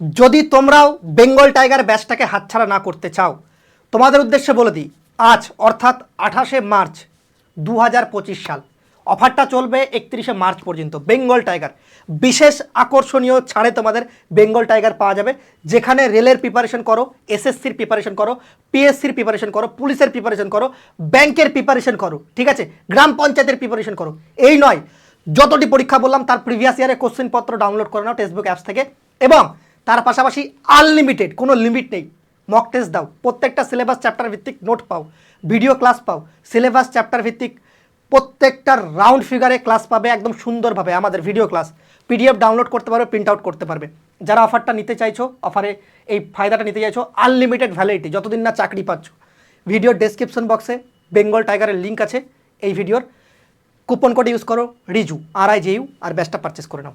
যদি তোমরাও বেঙ্গল টাইগার ব্যাচটাকে হাতছাড়া না করতে চাও, তোমাদের উদ্দেশ্যে বলে দিই, আজ অর্থাৎ আঠাশে মার্চ দু হাজার পঁচিশ সাল, অফারটা চলবে একত্রিশে মার্চ পর্যন্ত। বেঙ্গল টাইগার, বিশেষ আকর্ষণীয় ছাড়ে তোমাদের বেঙ্গল টাইগার পাওয়া যাবে। যেখানে রেলের প্রিপারেশন করো, এসএসসির প্রিপারেশন করো, পিএসসির প্রিপারেশন করো, পুলিশের প্রিপারেশন করো, ব্যাংকের প্রিপারেশন করো, ঠিক আছে? গ্রাম পঞ্চায়েতের প্রিপারেশন করো। এই নয়, যতটি পরীক্ষা বললাম, তার প্রিভিয়াস ইয়ারে কোশ্চেন পত্র ডাউনলোড করে নাও টেক্সটবুক অ্যাপস থেকে। এবং তার পাশাপাশি আনলিমিটেড কোনো লিমিট নেই। মক টেস্ট দাও। প্রত্যেকটা সিলেবাস চ্যাপ্টার ভিত্তিক নোট পাও। ভিডিও ক্লাস পাও। সিলেবাস চ্যাপ্টার ভিত্তিক প্রত্যেকটা রাউন্ড ফিগারে ক্লাস পাবে, একদম সুন্দরভাবে আমাদের ভিডিও ক্লাস পিডিএফ ডাউনলোড করতে পারবে প্রিন্ট আউট করতে পারবে। যারা অফারটা নিতে চাইছো অফারে এই ফায়দাটা নিতে চাইছো আনলিমিটেড ভ্যালিডিটি যতদিন না চাকরি পাচ্ছ। ভিডিওর ডেসক্রিপশন বক্সে বেঙ্গল টাইগারের লিঙ্ক আছে, এই ভিডিওর কুপন কোড ইউজ করো Riju R I J U আর ব্যাচটা পারচেস করে নাও।